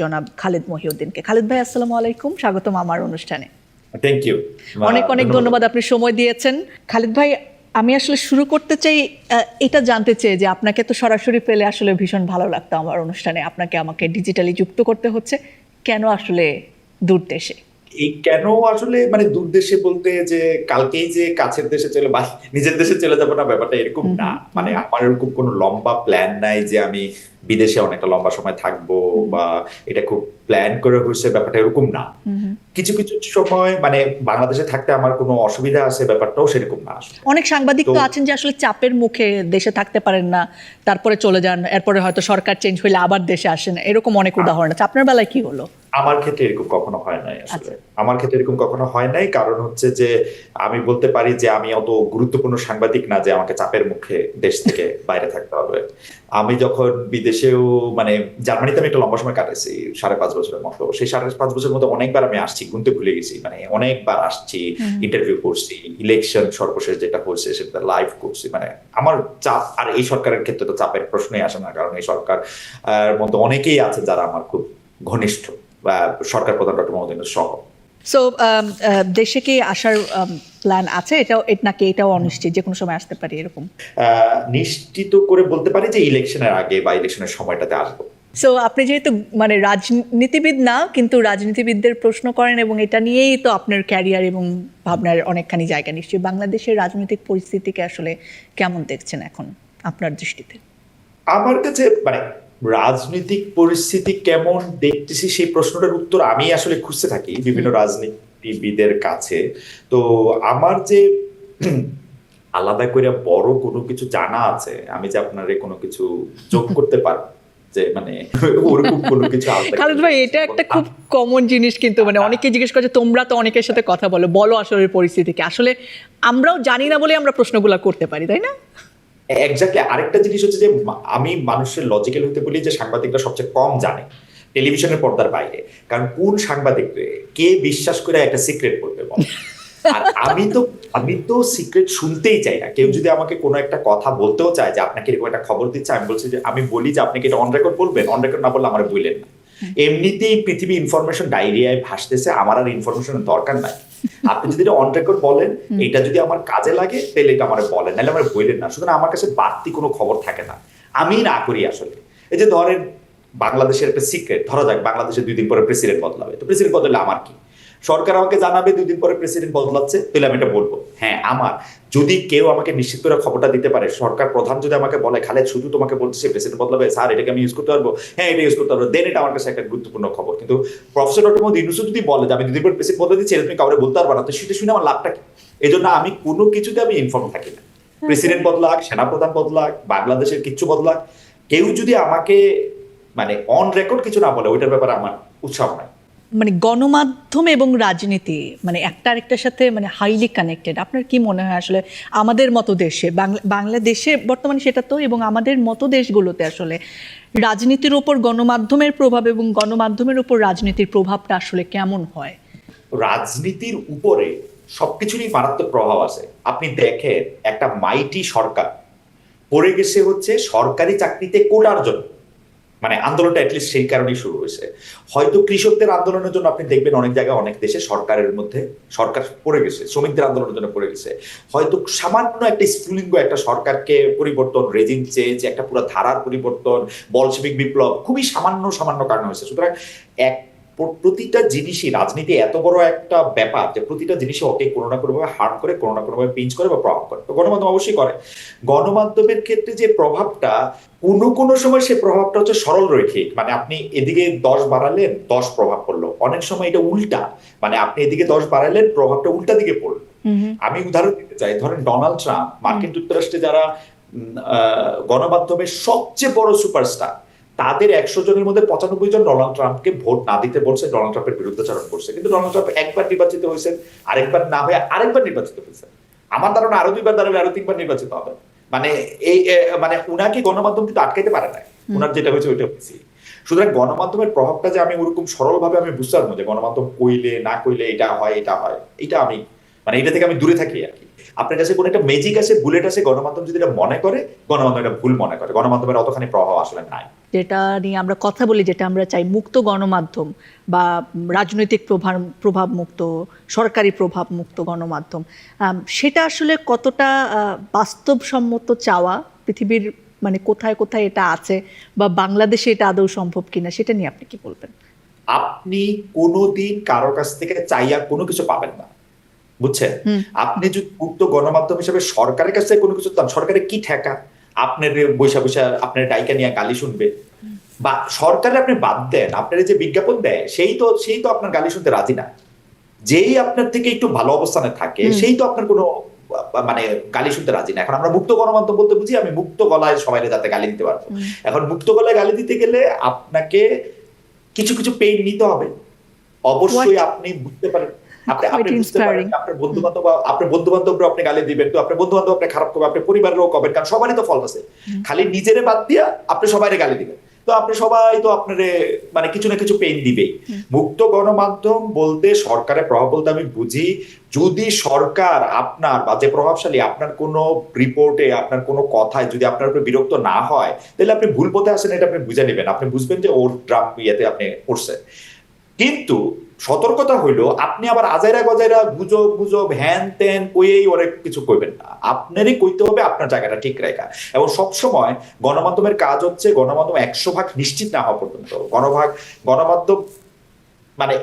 জনাব খালেদ মহিউদ্দিনকে। খালেদ ভাই আসসালামু আলাইকুম। স্বাগতম আমার অনুষ্ঠানে। থ্যাংক ইউ অনেক অনেক ধন্যবাদ। আপনি সময় দিয়েছেন। খালেদ ভাই আমি আসলে শুরু করতে চাই এটা জানতে চাই যে আপনাকে তো সরাসরি পেলে আসলে ভীষণ ভালো লাগতো আমার অনুষ্ঠানে। আপনাকে আমাকে ডিজিটালি যুক্ত করতে হচ্ছে। কেন আসলে দূর দেশে? এই কেন আসলে মানে দূর দেশে বলতে যে কালকেই যে কাছের দেশে চলে বা নিজের দেশে চলে যাব না ব্যাপারটা এরকম না। মানে আমার এরকম কোনো লম্বা প্ল্যান নাই যে আমি বিদেশে অনেকটা লম্বা সময় থাকব বা এটা খুব প্ল্যান করে হয়েছে ব্যাপারটা এরকম না। কিছু কিছু সময় মানে বাংলাদেশে থাকতে আমার কোনো অসুবিধা আছে ব্যাপারটাও সেরকম না। অনেক সাংবাদিক তো আছেন যে আসলে চাপের মুখে দেশে থাকতে পারেন না তারপরে চলে যান এরপরে হয়তো সরকার চেঞ্জ হইলে আবার দেশে আসেন এরকম অনেক উদাহরণ আছে। আপনার বেলায় কি হলো? আমার ক্ষেত্রে এরকম কখনো হয় নাই আসলে। আচ্ছা। আমার ক্ষেত্রে এরকম কখনো হয় নাই কারণ হচ্ছে যে আমি বলতে পারি যে আমি অত গুরুত্বপূর্ণ সাংবাদিক না যে আমাকে চাপের মুখে দেশ থেকে বাইরে থাকতে হবে। আমি যখন বিদেশেও মানে জার্মানিতে আমি একটা লম্বা সময় কাটাইছি সাড়ে পাঁচ বছরের মতো। সেই সাড়ে পাঁচ বছরের মধ্যে অনেকবার আমি আসছি গুনতে ভুলে গেছি। মানে অনেকবার আসছি ইন্টারভিউ করছি ইলেকশন সর্বশেষ যেটা হয়েছে সেটা লাইভ করছি। মানে আমার চাপ আর এই সরকারের ক্ষেত্রে তো চাপের প্রশ্নই আসে না কারণ এই সরকার আহ, মধ্যে অনেকেই আছে যারা আমার খুব ঘনিষ্ঠ বা সরকার প্রধান ডক্টর মোহাম্মদ সহ। সো দেশে কি আসার প্ল্যান আছে এটাও নাকি এটাও অনিশ্চিত যে কোনো সময় আসতে পারি এরকম। নিশ্চিত করে বলতে পারি যে ইলেকশনের আগে বা ইলেকশনের সময়টাতে আসব। সো আপনি যেহেতু মানে রাজনীতিবিদ না কিন্তু রাজনীতিবিদদের প্রশ্ন করেন এবং এটা নিয়েই তো আপনার ক্যারিয়ার এবং ভাবনার অনেকখানি জায়গা নিশ্চয়ই। বাংলাদেশের রাজনৈতিক পরিস্থিতিকে আসলে কেমন দেখছেন এখন আপনার দৃষ্টিতে? আমার কাছে মানে রাজনৈতিক পরিস্থিতি কেমন দেখতেছি সেই প্রশ্নটার উত্তর আমি আসলে খুঁজতে থাকি বিভিন্ন রাজনীতিবিদের কাছে। তো আমার যে আলাদা করে বড় কোনো কিছু জানা আছে আমি যে আপনারে কোনো কিছু যোগ করতে পারব যে মানে ওরকম কোনো কিছু খালেদ ভাই এটা একটা খুব কমন জিনিস কিন্তু মানে অনেকে জিজ্ঞেস করছে তোমরা তো অনেকের সাথে কথা বলো বলো আসলে পরিস্থিতি কি? আসলে আমরাও জানি না বলে আমরা প্রশ্নগুলো করতে পারি তাই না? এক্স্যাক্টলি আরেকটা জিনিস হচ্ছে যে আমি মানুষের লজিক্যাল হতে বলি যে সাংবাদিকরা সবচেয়ে কম জানে। টেলিভিশনের পর্দার বাইরে। কারণ কোন সাংবাদিক কে বিশ্বাস করে একটা সিক্রেট বলবে বল? আর আমি তো আমি তো সিক্রেট শুনতেই চাই না। কেউ যদি আমাকে কোনো একটা কথা বলতেও চায় যে আপনাকে এরকম একটা খবর দিচ্ছে, আমি বলছি যে, আমি বলি যে আপনি কি এটা অন রেকর্ড বলবেন? অন রেকর্ড না বললে আমার বললেন না। এমনিতেই পৃথিবী ইনফরমেশন ডায়রিয়ায় ভাসতেছে, আমার আর ইনফরমেশনের দরকার নাই। আপনি যদি অন রেকর্ড বলেন, এটা যদি আমার কাজে লাগে, তাহলে এটা আমার বলেন, নাহলে আমার বললেন না। সুতরাং আমার কাছে বাড়তি কোনো খবর থাকে না। আমি না করি আসলে। এই যে ধরেন বাংলাদেশের একটা সিক্রেট ধরা যাক বাংলাদেশে দুই দিন পরে প্রেসিডেন্ট বদলাবে। তো প্রেসিডেন্ট বদলালে আমার কি? সরকার আমাকে জানাবে দুই দিন পরে প্রেসিডেন্ট বদলাচ্ছে তাহলে আমি এটা বলব। হ্যাঁ আমার। যদি কেউ আমাকে নিশ্চিত করে খবরটা দিতে পারে সরকার প্রধান যদি আমাকে বলে খালেদ শুধু তোমাকে বলছে প্রেসিডেন্ট বদলাবে স্যার এটাকে আমি ইউজ করতে পারব? হ্যাঁ এটা ইউজ করতে পারব। দেন এটা আমার কাছে একটা গুরুত্বপূর্ণ খবর। কিন্তু প্রফেসর ডক্টর মোহাম্মদ ইউনুস যদি বলে যে আমি দুদিন পরে প্রেসিডেন্ট বদলে দিচ্ছি এটা তুমি কাউরে বলতে পারবা না তো সেটা শুনে আমার লাভটা কি? এই জন্য আমি কোনো কিছুতে আমি ইনফর্ম থাকি না। প্রেসিডেন্ট বদলাক সেনাপ্রধান বদলাক বাংলাদেশের কিচ্ছু বদলাক। কেউ যদি আমাকে মানে অন রেকর্ড কিছু না বলে ওইটার ব্যাপারে আমার উৎসাহ নাই। মানে গণমাধ্যম এবং রাজনীতি মানে একটা আরেকটার সাথে মানে হাইলি কানেক্টেড আপনার কি মনে হয় আসলে আমাদের মতো দেশে বাংলাদেশে বর্তমানে সেটা তো এবং আমাদের মতো দেশগুলোতে আসলে রাজনীতির ওপর গণমাধ্যমের প্রভাব এবং গণমাধ্যমের উপর রাজনীতির প্রভাবটা আসলে কেমন হয়? রাজনীতির উপরে সবকিছুরই মারাত্মক প্রভাব আছে। আপনি দেখেন একটা মাইটি সরকার পড়ে গেছে হচ্ছে সরকারি চাকরিতে কোটার জন্য। মানে আন্দোলনটা অ্যাটলিস্ট সেই কারণেই শুরু হয়েছে। হয়তো কৃষকদের আন্দোলনের জন্য আপনি দেখবেন অনেক জায়গায় অনেক দেশে সরকারের মধ্যে সরকার পড়ে গেছে, শ্রমিকদের আন্দোলনের জন্য পড়ে গেছে। হয়তো সামান্য একটা স্ফুলিঙ্গ একটা সরকারকে পরিবর্তন রেজিং চেঞ্জ একটা পুরো ধারার পরিবর্তন বলসেবিক বিপ্লব, খুবই সামান্য সামান্য কারণ হয়েছে। সুতরাং এক প্রতিটা জিনিসই রাজনীতি এত বড় একটা ব্যাপার যে প্রতিটা জিনিসই ওকে কোনো না কোনোভাবে হার্ম করে কোনো না কোনোভাবে পিঞ্চ করে বা প্রভাব করে। তো গণমাধ্যম অবশ্যই করে। গণমাধ্যমের ক্ষেত্রে যে প্রভাবটা কোনো কোনো সময় সে প্রভাবটা হচ্ছে সরল রৈখিক। মানে আপনি এদিকে দশ বাড়ালেন দশ প্রভাব পড়ল। অনেক সময় এটা উল্টা। মানে আপনি এদিকে দশ বাড়ালেন প্রভাবটা উল্টা দিকে পড়ল। আমি উদাহরণ দিতে চাই। ধরেন ডোনাল্ড ট্রাম্প মার্কিন যুক্তরাষ্ট্রে যারা গণমাধ্যমের সবচেয়ে বড় সুপারস্টার তাদের একশো জনের মধ্যে পঁচানব্বই জন ডোনাল্ড ট্রাম্পকে ভোট না দিতে বলছে ডোনাল্ড ট্রাম্পের বিরুদ্ধাচরণ করছে। কিন্তু ডোনাল্ড ট্রাম্প একবার নির্বাচিত হয়েছেন আরেকবার না হয়ে আরেকবার নির্বাচিত হয়েছে আমার ধারণা আরও দুইবার দাঁড়াবে আরও তিনবার নির্বাচিত হবে। মানে এই মানে উনাকে গণমাধ্যম কিন্তু আটকাইতে পারে না উনার যেটা হয়েছে ওইটা হয়েছে। সুতরাং গণমাধ্যমের প্রভাবটা যে আমি ওরকম সরল ভাবে আমি বুঝতে পারব যে গণমাধ্যম কইলে না কইলে এটা হয় এটা হয় এটা আমি মানে এটা থেকে আমি দূরে থাকি আর কি। আপনার কাছে কোনো একটা ম্যাজিক আছে বুলেট আছে গণমাধ্যম যদি এটা মনে করে গণমাধ্যম এটা ভুল মনে করে। গণমাধ্যমের অতখানি প্রভাব আসলে নাই। যেটা নিয়ে আমরা কথা বলি যেটা আমরা চাই মুক্ত গণমাধ্যম বা রাজনৈতিক প্রভাব প্রভাব মুক্ত সরকারি প্রভাব মুক্ত গণমাধ্যম। সেটা আসলে কতটা বাস্তবসম্মত চাওয়া পৃথিবীর মানে কোথায় কোথায় এটা আছে বা বাংলাদেশে এটা আদৌ সম্ভব কিনা সেটা নিয়ে আপনি কি বলবেন? আপনি কোনোদিন কারও কাছ থেকে চাইয়া কোনো কিছু পাবেন না। বুঝছেন? আপনি যদি মুক্ত গণমাধ্যম হিসেবে সরকারের কাছে কোনো কিছু চান সরকারের কি ঠেকা? আপনার বৈশা বৈশা আপনার ডাইকা নিয়ে গালি শুনবে। বা সরকারে আপনি বাদ দেন আপনার যে বিজ্ঞাপন দেয় সেই তো সেই তো আপনার গালি শুনতে রাজি না। যেই আপনার থেকে একটু ভালো অবস্থানে থাকে সেই তো আপনার কোনো মানে গালি শুনতে রাজি না। এখন আমরা মুক্ত গণমাধ্যম বলতে বুঝি আমি মুক্ত গলায় সবাই যাতে গালি দিতে পারব। এখন মুক্ত গলায় গালি দিতে গেলে আপনাকে কিছু কিছু পেইন নিতে হবে। অবশ্যই আপনি বুঝতে পারেন আপনি আপনি বুঝতে পারেন আপনার বন্ধু বান্ধব আপনার বন্ধু বান্ধবরা আপনি গালি দিবেন তো আপনার বন্ধু বান্ধব আপনি খারাপ আপনার পরিবারেরও কারণ সবারই তো ফল আছে। খালি নিজেরে বাদ দিয়া আপনি সবাইরে গালি দিবেন। তো আপনি সবাই তো আপনারে মানে কিছু না কিছু পেন দিবেই। মুক্ত গণমাধ্যম বলতে সরকারের প্রভাব বলতে আমি বুঝি যদি সরকার আপনার বা যে প্রভাবশালী আপনার কোনো রিপোর্টে আপনার কোনো কথায় যদি আপনার উপরে বিরক্ত না হয় তাহলে আপনি ভুল পথে আসেন এটা আপনি বুঝে নেবেন। আপনি বুঝবেন যে ওর ড্রাম ইয়েতে আপনি পড়ছেন। কিন্তু সতর্কতা হইল আপনি আবার আজাইরা গজাইরা গুজব গুজব হ্যান ত্যান কইয়েই অনেক কিছু কইবেন না। আপনারই কইতে হবে আপনার জায়গাটা ঠিক রেখা এবং সবসময় গণমাধ্যমের কাজ হচ্ছে গণমাধ্যম একশো ভাগ নিশ্চিত না হওয়া পর্যন্ত। গণভাগ গণমাধ্যম মানে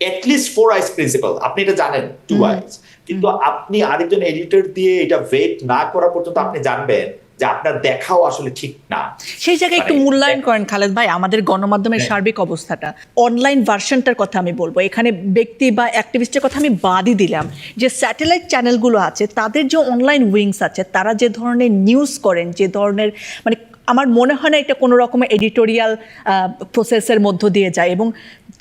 অ্যাটলিস্ট ফোর আইস প্রিন্সিপাল আপনি এটা জানেন টু আইস কিন্তু আপনি আরেকজন এডিটর দিয়ে এটা ওয়েট না করা পর্যন্ত আপনি জানবেন। যে আপনার দেখাও আসলে ঠিক না। সেই জায়গায় একটু মানে- মূল্যায়ন করেন খালেদ ভাই আমাদের গণমাধ্যমের হ্যাঁ। সার্বিক অবস্থাটা। অনলাইন ভার্সনটার কথা আমি বলব। এখানে ব্যক্তি বা অ্যাক্টিভিস্টের কথা আমি বাদই দিলাম। যে স্যাটেলাইট চ্যানেলগুলো আছে তাদের যে অনলাইন উইংস আছে তারা যে ধরনের নিউজ করেন যে ধরনের মানে আমার মনে হয় না এটা কোনো রকমের এডিটোরিয়াল প্রসেসের মধ্য দিয়ে যায়। এবং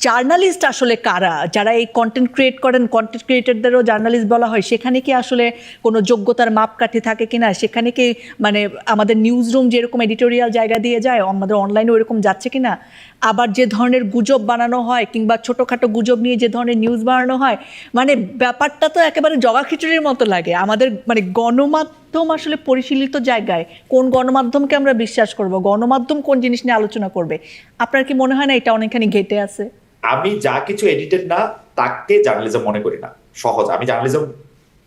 জার্নালিস্ট আসলে কারা? যারা এই কন্টেন্ট ক্রিয়েট করেন কন্টেন্ট ক্রিয়েটারদেরও জার্নালিস্ট বলা হয়, সেখানে কি আসলে কোনো যোগ্যতার মাপকাঠি থাকে কি না সেখানে কি মানে আমাদের নিউজ রুম যেরকম এডিটোরিয়াল জায়গা দিয়ে যায়, আমাদের অনলাইনে ওইরকম যাচ্ছে কিনা? আবার যে ধরনের গুজব বানানো হয়, কিংবা ছোটোখাটো গুজব নিয়ে যে ধরনের নিউজ বানানো হয় মানে ব্যাপারটা তো একেবারে জগা খিচুড়ির মতো লাগে। আমাদের মানে গণমাধ্যম আসলে পরিশীলিত জায়গায়, কোন গণমাধ্যমকে আমরা বিশ্বাস করব, গণমাধ্যম কোন জিনিস নিয়ে আলোচনা করবে? আপনার কি মনে হয় না এটা অনেকখানি ঘেটে আছে? আমি যা কিছু এডিটেড না, তাকে জার্নালিজম মনে করি না। সহজ। আমি জার্নালিজম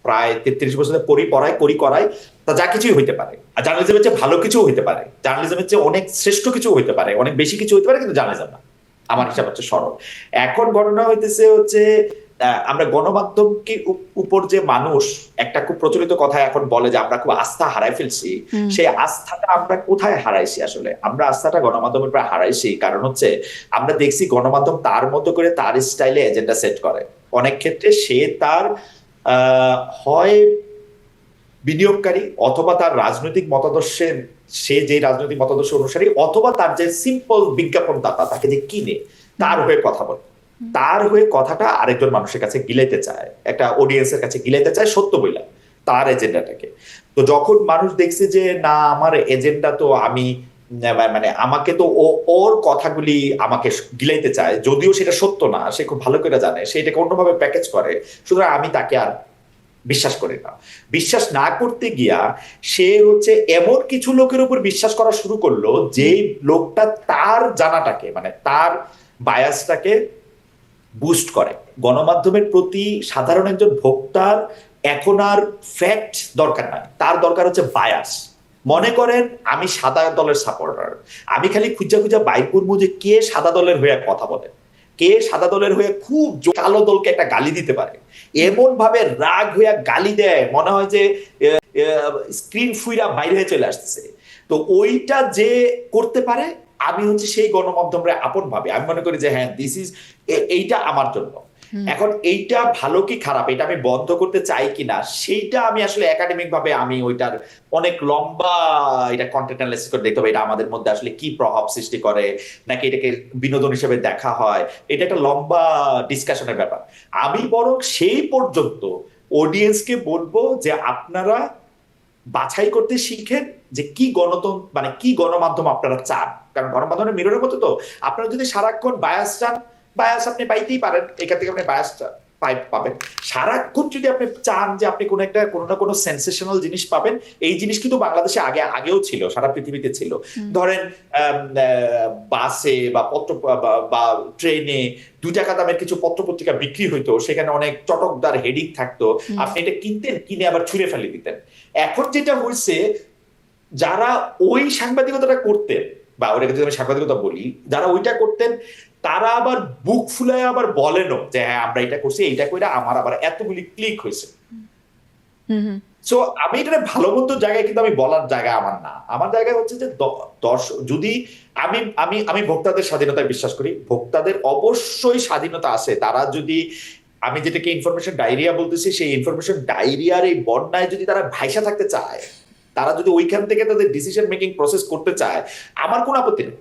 প্রায় তেত্রিশ বছর পড়ি পড়াই, করি, করাই, তা যা কিছুই হইতে পারে। আর জার্নালিজমের চেয়ে ভালো কিছু হইতে পারে। জার্নালিজমের চেয়ে অনেক শ্রেষ্ঠ কিছু হইতে পারে। অনেক বেশি কিছু হইতে পারে, কিন্তু জার্নালিজম না। আমার হিসাব হচ্ছে সরল। এখন ঘটনা হইতেছে হচ্ছে আমরা গণমাধ্যমকে উপর যে মানুষ একটা খুব প্রচলিত কথা এখন বলে যে আমরা খুব আস্থা হারাই ফেলছি। সেই আস্থাটা আমরা কোথায় হারাইছি আসলে? আমরা আস্থাটা গণমাধ্যমের প্রায় হারাইছি। কারণ হচ্ছে আমরা দেখছি গণমাধ্যম তার মতো করে তার স্টাইলে এজেন্ডা সেট করে। অনেক ক্ষেত্রে সে তার আহ, হয় বিনিয়োগকারী অথবা তার রাজনৈতিক মতাদর্শের সে যে রাজনৈতিক মতাদর্শ অনুসারী অথবা তার যে সিম্পল বিজ্ঞাপনদাতা তাকে যে কিনে তার হয়ে কথা বলে। তার হয়ে কথাটা আরেকজন মানুষের কাছে গিলাইতে চায়, একটা অডিয়েন্সের কাছে গিলাইতে চায় সত্য বইলা, তার এজেন্ডাটাকে। তো যখন মানুষ দেখছে যে, না, আমার এজেন্ডা তো আমি মানে আমাকে তো ও, ওর কথাগুলি আমাকে গিলাইতে চায়, যদিও সেটা সত্য না, সে খুব ভালো করে জানে, সে এটাকে অন্যভাবে প্যাকেজ করে, সুতরাং আমি তাকে আর বিশ্বাস করি না। বিশ্বাস না করতে গিয়া সে হচ্ছে এমন কিছু লোকের উপর বিশ্বাস করা শুরু করল যে লোকটা তার জানাটাকে মানে তার বায়াসটাকে বুস্ট করে। গণমাধ্যমের প্রতি সাধারণ একজন ভোক্তার এখন আর ফ্যাক্ট দরকার নাই। তার দরকার হচ্ছে বায়াস মনে করেন, আমি সাদা দলের সাপোর্টার আমি খালি খুঁজা খুঁজা বাইক করব যে কে সাদা দলের হয়ে কথা বলে। কে সাদা দলের হয়ে খুব কালো দলকে একটা গালি দিতে পারে। এমন ভাবে রাগ হইয়া গালি দেয়, মনে হয় যে স্ক্রিন ফুইরা বাইরে হয়ে চলে আসতেছে। তো ওইটা যে করতে পারে আমি হচ্ছে সেই গণমাধ্যমে আপন ভাবে। আমি মনে করি যে হ্যাঁ দিস ইজ এইটা আমার জন্য। এখন এইটা ভালো কি খারাপ? এটা আমি বন্ধ করতে চাই কিনা? সেইটা আমি আসলে একাডেমিক ভাবে আমি ওইটার অনেক লম্বা এটা কন্টেন্ট অ্যানালাইসিস করে দেখতে হবে। এটা আমাদের মধ্যে আসলে কি প্রভাব সৃষ্টি করে? নাকি এটাকে বিনোদন হিসেবে দেখা হয়? এটা একটা লম্বা ডিসকাশনের ব্যাপার। আমি বরং সেই পর্যন্ত অডিয়েন্সকে বলব যে আপনারা বাছাই করতে শিখেন যে কি গণতন্ত্র মানে কি গণমাধ্যম আপনারা চান? কারণ গণমাধ্যমের মিররের মতো তো। আপনারা যদি সারাক্ষণ বায়াস চান বায়াস আপনি পাইতেই পারেন। এখান থেকে আপনি বায়াস পাই- পাবেন। সারাক্ষণ যদি আপনি চান যে আপনি কোনো একটা কোনো না কোনো সেন্সেশনাল জিনিস পাবেন এই জিনিস কিন্তু বাংলাদেশে আগে আগেও ছিল সারা পৃথিবীতে ছিল। ধরেন বাসে বা পত্র বা- ট্রেনে দুই টাকা দামের কিছু পত্র পত্রিকা বিক্রি হইতো সেখানে অনেক চটকদার হেডিং থাকতো। আপনি এটা কিনতেন কিনে আবার ছুঁড়ে ফেলে দিতেন। এখন যেটা হয়েছে যারা ওই সাংবাদিকতাটা করতেন বা ওটাকে যদি আমি সাংবাদিকতা বলি যারা ওইটা করতেন তারা আবার বুক ফুলায় আবার বলেনও যে হ্যাঁ আমরা এটা করছি এইটা করে আমার আবার এতগুলি ক্লিক হয়েছে। সো আমি এটা ভালো মন্দ জায়গায় কিন্তু আমি বলার জায়গা আমার না। আমার জায়গা হচ্ছে যে দর্শক যদি আমি আমি আমি ভোক্তাদের স্বাধীনতায় বিশ্বাস করি ভোক্তাদের অবশ্যই স্বাধীনতা আছে। তারা যদি আমি যেটাকে ইনফরমেশন ডায়রিয়া বলতেছি সেই ইনফরমেশন ডায়রিয়ার এই বন্যায় যদি তারা ভাইসা থাকতে চায় তারা যদি ওইখান থেকে তাদের ডিসিশন মেকিং প্রসেস করতে চায় আমার কোনো আপত্তি নেই।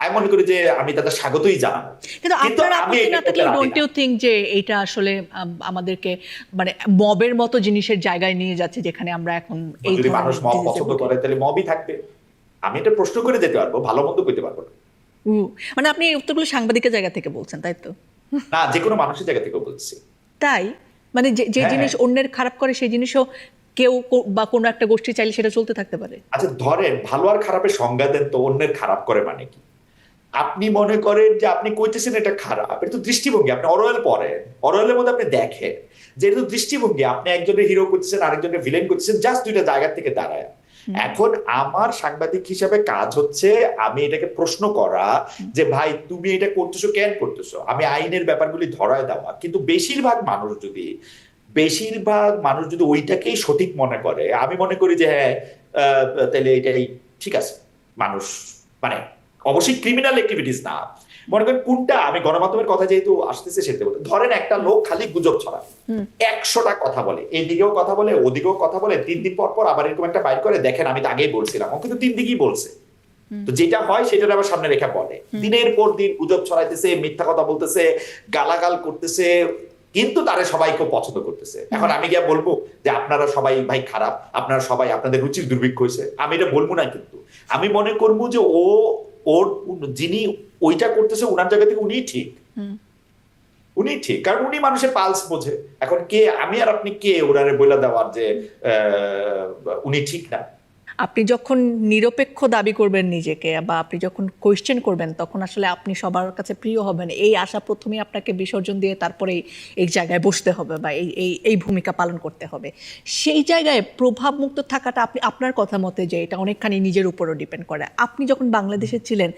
আমি মনে করি যে আমি তাদের স্বাগতই জানাব। কিন্তু কিন্তু আপনার আপত্তি এটা না থাকলে ডোন্ট ইউ থিঙ্ক যে এটা আসলে আমাদেরকে মানে মবের মতো জিনিসের জায়গায় নিয়ে যাচ্ছে যেখানে আমরা এখন এই যদি মানুষ মব পছন্দ করে তাহলে মবই থাকবে। আমি এটা প্রশ্ন করে যেতে পারব ভালো মন্দ করতে পারব না। মানে আপনি এই উত্তরগুলো সাংবাদিকের জায়গা থেকে বলছেন তাই তো? না যে কোনো মানুষের জায়গা থেকে বলছি। তাই? মানে যে হ্যাঁ। জিনিস অন্যের খারাপ করে সেই জিনিসও কেউ বা কোনো একটা গোষ্ঠী চাইলে সেটা চলতে থাকতে পারে। আচ্ছা ধরেন ভালো আর খারাপের সংজ্ঞা দেন তো অন্যের খারাপ করে মানে কি? আপনি মনে করেন যে আপনি কইতেছেন এটা খারাপ এটা তো দৃষ্টিভঙ্গি আপনি অরয়েল পড়েন অরয়েলের মধ্যে আপনি দেখেন যে এটা তো দৃষ্টিভঙ্গি আপনি একজনের হিরো করতেছেন আরেকজনের ভিলেন করতেছেন জাস্ট দুইটা জায়গা থেকে দাঁড়ায়। এখন আমার সাংবাদিক হিসাবে কাজ হচ্ছে আমি এটাকে প্রশ্ন করা যে ভাই তুমি এটা করতেছো কেন করতেছো? আমি আইনের ব্যাপারগুলি ধরায় দেওয়া। কিন্তু বেশিরভাগ মানুষ যদি বেশিরভাগ মানুষ যদি ওইটাকেই সঠিক মনে করে আমি মনে করি যে হ্যাঁ তাহলে এটাই ঠিক আছে। মানুষ মানে অবশ্যই ক্রিমিনাল অ্যাক্টিভিটিস না। মনে করেন কোনটা আমি গণমাধ্যমের কথা যেহেতু আসতেছে সেটা বলে। ধরেন একটা লোক খালি গুজব ছড়ায়। একশোটা কথা বলে এইদিকেও কথা বলে ওদিকেও কথা বলে তিন দিন পর পর আবার এরকম একটা বাইর করে দেখেন আমি তো আগেই বলছিলাম ও কিন্তু তিন দিকই বলছে। তো যেটা হয় সেটার আবার সামনে রেখা বলে দিনের পর দিন গুজব ছড়াইতেছে মিথ্যা কথা বলতেছে গালাগাল করতেছে কিন্তু তারা সবাই খুব পছন্দ করতেছে। এখন আমি গিয়া বলব যে আপনারা সবাই ভাই খারাপ আপনারা সবাই আপনাদের রুচির দুর্ভিক্ষ হয়েছে। আমি এটা বলব না কিন্তু। আমি মনে করব যে ও ওর যিনি ওইটা করতেছে ওনার জায়গা থেকে উনিই ঠিক। উনি ঠিক। কারণ উনি মানুষের পালস বোঝে। এখন কে আমি আর আপনি কে ওনারে বলে দেওয়ার যে আহ, উনি ঠিক না। আপনি যখন নিরপেক্ষ দাবি করবেন নিজেকে বা আপনি যখন কোয়েশ্চেন করবেন, তখন আসলে আপনি সবার কাছে প্রিয় হবেন। এই আশা প্রথমে আপনাকে বিসর্জন দিয়ে তারপরে এই জায়গায় বসতে হবে বা এই এই এই ভূমিকা পালন করতে হবে। সেই জায়গায় প্রভাবমুক্ত থাকাটা আপনি, আপনার কথা মতে যে এটা অনেকখানি নিজের উপরও ডিপেন্ড করে। আপনি যখন বাংলাদেশে ছিলেন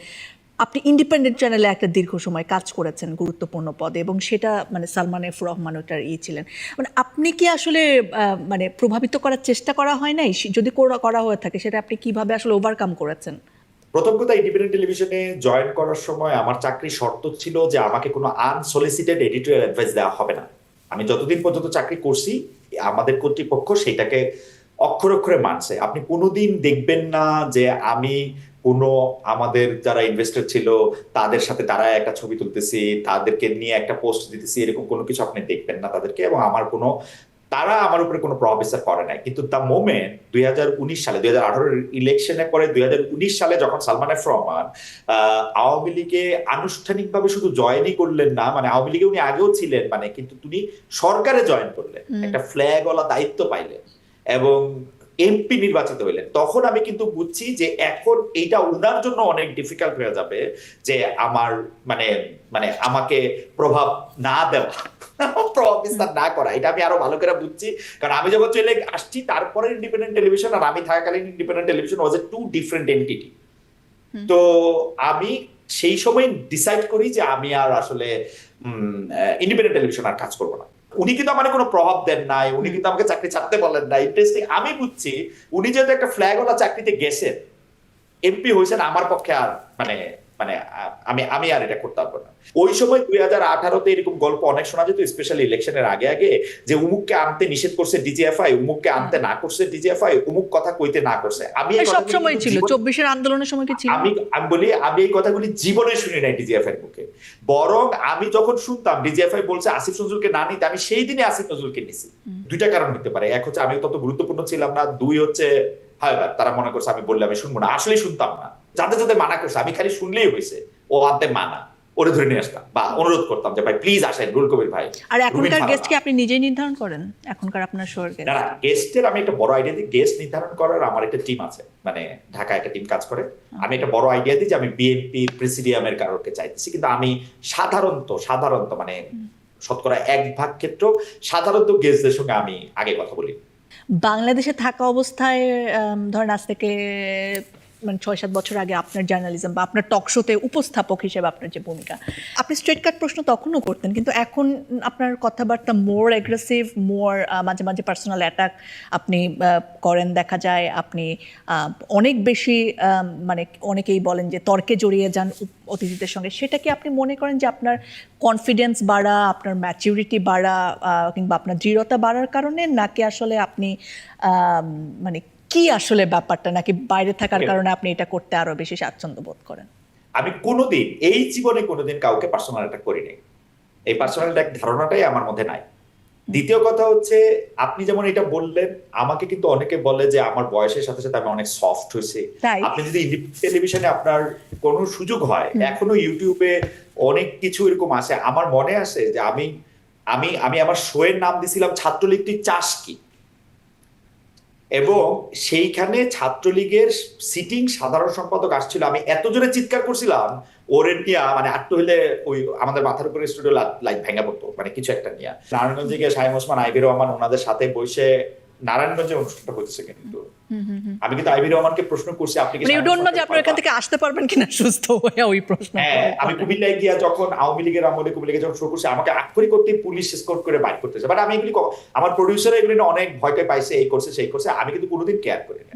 আপনি ইন্ডিপেন্ডেন্ট চ্যানেলে একটা দীর্ঘ সময় কাজ করেছেন গুরুত্বপূর্ণ পদে এবং সেটা মানে সালমান এফ রহমান ওটার ইয়ে ছিলেন। মানে আপনি কি আসলে মানে প্রভাবিত করার চেষ্টা করা হয় নাই? যদি করা হয়ে থাকে, সেটা আপনি কীভাবে আসলে ওভারকাম করেছেন? প্রথম কথা ইন্ডিপেন্ডেন্ট টেলিভিশনে জয়েন করার সময় আমার চাকরির শর্ত ছিল যে আমাকে কোনো আনসলিসিটেড এডিটোরিয়াল অ্যাডভাইস দেওয়া হবে না। আমি যতদিন পর্যন্ত চাকরি করছি, আমাদের কর্তৃপক্ষ সেটাকে অক্ষর অক্ষরে মানছে। আপনি কোনোদিন দেখবেন না যে আমি কোনো আমাদের যারা ইনভেস্টর ছিল তাদের সাথে তারা একটা ছবি তুলতেছি তাদেরকে নিয়ে একটা পোস্ট দিতেছি এরকম কোনো কিছু আপনি দেখবেন না তাদেরকে এবং আমার কোনো তারা আমার উপরে কোনো প্রভাব বিস্তার করে নাই। কিন্তু দ্য মোমেন্ট দুই সালে দুই হাজার ইলেকশনের পরে দুই হাজার উনিশ সালে যখন সালমান এফ রহমান আওয়ামী লীগে আনুষ্ঠানিকভাবে শুধু জয়েনই করলেন না মানে আওয়ামী লীগে উনি আগেও ছিলেন মানে কিন্তু তিনি সরকারে জয়েন করলেন। একটা ফ্ল্যাগওয়ালা দায়িত্ব পাইলেন। এবং এমপি নির্বাচিত হইলেন। তখন আমি কিন্তু বুঝছি যে এখন এইটা ওনার জন্য অনেক ডিফিকাল্ট হয়ে যাবে যে আমার মানে মানে আমাকে প্রভাব না দেওয়া প্রভাব বিস্তার না করা। এটা আমি আরও ভালো করে বুঝছি। কারণ আমি যখন চলে আসছি তারপরে ইন্ডিপেন্ডেন্ট টেলিভিশন আর আমি থাকাকালীন independent television was a to different entity তো আমি সেই সময় ডিসাইড করি যে আমি আর আসলে ইন্ডিপেন্ডেন্ট টেলিভিশন আর কাজ করব না। উনি কিন্তু আমার কোনো প্রভাব দেন নাই উনি কিন্তু আমাকে চাকরি ছাড়তে বলেন না ইন্টারেস্টিং আমি বুঝছি উনি যেহেতু একটা ফ্ল্যাগওয়ালা চাকরিতে গেছেন এমপি হয়েছেন আমার পক্ষে আর মানে মানে আমি আমি আর এটা করতে পারব না। ওই সময় দুই হাজার আঠারোতে এরকম গল্প অনেক শোনা যেত স্পেশালি ইলেকশনের আগে আগে যে উমুককে আনতে নিষেধ করছে ডিজিএফআই উমুককে আনতে না করছে ডিজিএফআই উমুক কথা কইতে না করছে। আমি এই সব সময় ছিল জীবনে- চব্বিশের আন্দোলনের সময় কি ছিল? আমি আমি বলি আমি এই কথাগুলি জীবনে শুনি নাই ডিজিএফ এর মুখে বরং আমি যখন শুনতাম ডিজিএফআই বলছে আসিফ নজরুলকে না নিতে আমি সেই দিনে আসিফ নজরুলকে নিছি। দুইটা কারণ হতে পারে। এক হচ্ছে আমি তত গুরুত্বপূর্ণ ছিলাম না। দুই হচ্ছে হয় তারা মনে করছে আমি বললে আমি শুনব না। আসলে শুনতাম না। যাদের যাদের মানা করছে আমি খালি শুনলেই হয়েছে ও আনতে মানা। ওরে ধরে নিয়ে আসতাম। বা অনুরোধ করতাম যে ভাই প্লিজ আসেন রুল কবির ভাই। আর এখনকার ফারানা। গেস্ট কি আপনি নিজেই নির্ধারণ করেন এখনকার আপনার শোর না গেস্টের আমি একটা বড় আইডিয়া দিই। গেস্ট নির্ধারণ করার আমার একটা টিম আছে। মানে ঢাকায় একটা টিম কাজ করে। আমি একটা বড় আইডিয়া দিই যে আমি বিএনপি প্রেসিডিয়ামের কারোকে চাইতেছি। কিন্তু আমি সাধারণত সাধারণত মানে শতকরা এক ভাগ ক্ষেত্র সাধারণত গেস্টদের সঙ্গে আমি আগে কথা বলি। বাংলাদেশে থাকা অবস্থায় ধরেন আজ থেকে মানে ছয় সাত বছর আগে আপনার জার্নালিজম বা আপনার টক শোতে উপস্থাপক হিসেবে আপনার যে ভূমিকা, আপনি স্ট্রেট কাট প্রশ্ন তখনও করতেন, কিন্তু এখন আপনার কথাবার্তা মোর অ্যাগ্রেসিভ মোর মাঝে মাঝে পার্সোনাল অ্যাটাক আপনি করেন দেখা যায়। আপনি অনেক বেশি মানে অনেকেই বলেন যে তর্কে জড়িয়ে যান অতিথিদের সঙ্গে। সেটা কি আপনি মনে করেন যে আপনার কনফিডেন্স বাড়া, আপনার ম্যাচিউরিটি বাড়া কিংবা আপনার দৃঢ়তা বাড়ার কারণে? নাকি আসলে আপনি মানে কি আসলে ব্যাপারটা? নাকি বাইরে থাকার কারণে আপনি এটা করতে আরও বেশি স্বাচ্ছন্দ্য বোধ করেন? আমি কোনোদিন এই জীবনে কোনোদিন কাউকে পার্সোনাল অ্যাটাক করিনি। এই পার্সোনাল অ্যাটাক ধারণাটাই আমার মধ্যে নাই। দ্বিতীয় কথা হচ্ছে আপনি যেমন এটা বললেন আমাকে কিন্তু অনেকে বলে যে আমার বয়সের সাথে সাথে আমি অনেক সফট হয়েছি। আপনি যদি টেলিভিশনে আপনার কোনো সুযোগ হয় এখনও ইউটিউবে অনেক কিছু এরকম আসে আমার মনে আছে যে আমি আমি আমি আমার শোয়ের নাম দিছিলাম ছাত্রলীগ তুই চাস কি? এবং সেইখানে ছাত্রলীগের সিটিং সাধারণ সম্পাদক আসছিল। আমি এত জোরে চিৎকার করছিলাম ওরের নিয়া মানে আটটু হইলে ওই আমাদের মাথার উপরে স্টুডিও লাইট ভেঙে পড়তো মানে কিছু একটা নিয়ে। নারায়ণগঞ্জে গিয়ে শাহিম ওসমান আইবির রহমান, ওনাদের সাথে বসে নারায়ণগঞ্জে অনুষ্ঠানটা হচ্ছে কিন্তু। আমি কিন্তু আইবি রহমানকে প্রশ্ন করছি আপনি কি মানে ইউ ডোন্ট নো যে আপনি এখান থেকে আসতে পারবেন কিনা সুস্থ হয়ে ওই প্রশ্ন হ্যাঁ আমি কুমিল্লায় গিয়া যখন আওয়ামী লীগের আমলে কুমিল্লাকে যখন শুরু করছি আমাকে আক্ষরিক করতে পুলিশ এসকর্ট করে বাইক করতেছে। বাট আমি এগুলি আমার প্রডিউসার এগুলি অনেক ভয়কে পাইছে এই করছে সেই করছে আমি কিন্তু কোনোদিন কেয়ার করি না